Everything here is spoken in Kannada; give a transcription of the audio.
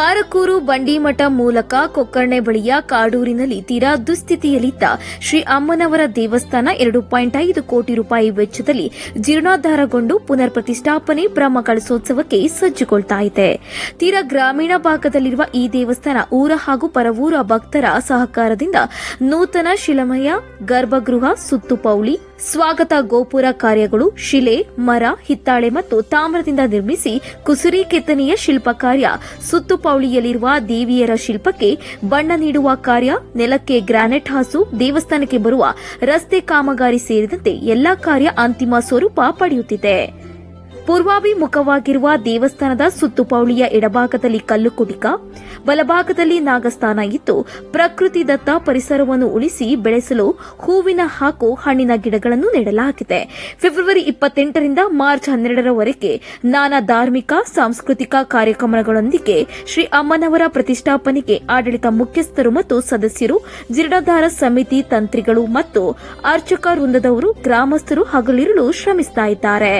ಅರಕೂರು ಬಂಡಿಮಠ ಮೂಲಕ ಕೊಕ್ಕರ್ಣೆ ಬಳಿಯ ಕಾಡೂರಿನಲ್ಲಿ ತೀರಾ ದುಸ್ಥಿತಿಯಲ್ಲಿದ್ದ ಶ್ರೀ ಅಮ್ಮನವರ ದೇವಸ್ಥಾನ ಎರಡು ಪಾಯಿಂಟ್ ಐದು ಕೋಟಿ ರೂಪಾಯಿ ವೆಚ್ಚದಲ್ಲಿ ಜೀರ್ಣೋದ್ಧಾರಗೊಂಡು ಪುನರ್ ಪ್ರತಿಷ್ಠಾಪನೆ ಬ್ರಹ್ಮ ಕಳಸೋತ್ಸವಕ್ಕೆ ಸಜ್ಜುಗೊಳ್ತಾ ಇದೆ. ತೀರಾ ಗ್ರಾಮೀಣ ಭಾಗದಲ್ಲಿರುವ ಈ ದೇವಸ್ಥಾನ ಊರ ಹಾಗೂ ಪರವೂರ ಭಕ್ತರ ಸಹಕಾರದಿಂದ ನೂತನ ಶಿಲಮಯ, ಗರ್ಭಗೃಹ ಸುತ್ತುಪೌಳಿ ಸ್ವಾಗತ ಗೋಪುರ ಕಾರ್ಯಗಳು, ಶಿಲೆ, ಮರ, ಹಿತ್ತಾಳೆ ಮತ್ತು ತಾಮ್ರದಿಂದ ನಿರ್ಮಿಸಿ ಕುಸುರಿ ಕೆತ್ತನೆಯ ಶಿಲ್ಪ ಕಾರ್ಯ ಸುತ್ತುಪೌಳಿಯಲ್ಲಿರುವ ದೇವಿಯರ ಶಿಲ್ಪಕ್ಕೆ ಬಣ್ಣ ನೀಡುವ ಕಾರ್ಯ, ನೆಲಕ್ಕೆ ಗ್ರಾನೈಟ್ ಹಾಸು, ದೇವಸ್ಥಾನಕ್ಕೆ ಬರುವ ರಸ್ತೆ ಕಾಮಗಾರಿ ಸೇರಿದಂತೆ ಎಲ್ಲಾ ಕಾರ್ಯ ಅಂತಿಮ ಸ್ವರೂಪ ಪಡೆಯುತ್ತಿದೆ. ಪೂರ್ವಾಭಿಮುಖವಾಗಿರುವ ದೇವಸ್ಥಾನದ ಸುತ್ತುಪೌಳಿಯ ಎಡಭಾಗದಲ್ಲಿ ಕಲ್ಲು ಕುಟಿಕ ಬಲಭಾಗದಲ್ಲಿ ನಾಗಸ್ಥಾನ ಇದ್ದು ಪ್ರಕೃತಿದತ್ತ ಪರಿಸರವನ್ನು ಉಳಿಸಿ ಬೆಳೆಸಲು ಹೂವಿನ ಹಾಗೂ ಹಣ್ಣಿನ ಗಿಡಗಳನ್ನು ನೆಡಲಾಗಿದೆ. ಫೆಬ್ರವರಿ ಇಪ್ಪತ್ತೆಂಟರಿಂದ ಮಾರ್ಚ್ ಹನ್ನೆರಡರವರೆಗೆ ನಾನಾ ಧಾರ್ಮಿಕ, ಸಾಂಸ್ಕೃತಿಕ ಕಾರ್ಯಕ್ರಮಗಳೊಂದಿಗೆ ಶ್ರೀ ಅಮ್ಮನವರ ಪ್ರತಿಷ್ಠಾಪನೆಗೆ ಆಡಳಿತ ಮುಖ್ಯಸ್ಥರು ಮತ್ತು ಸದಸ್ಯರು, ಜೀರ್ಣೋದ್ಧಾರ ಸಮಿತಿ ತಂತ್ರಿಗಳು ಮತ್ತು ಅರ್ಚಕ ವೃಂದದವರು, ಗ್ರಾಮಸ್ಥರು ಹಗಲಿರುಳು ಶ್ರಮಿಸುತ್ತಾ ಇದ್ದಾರೆ.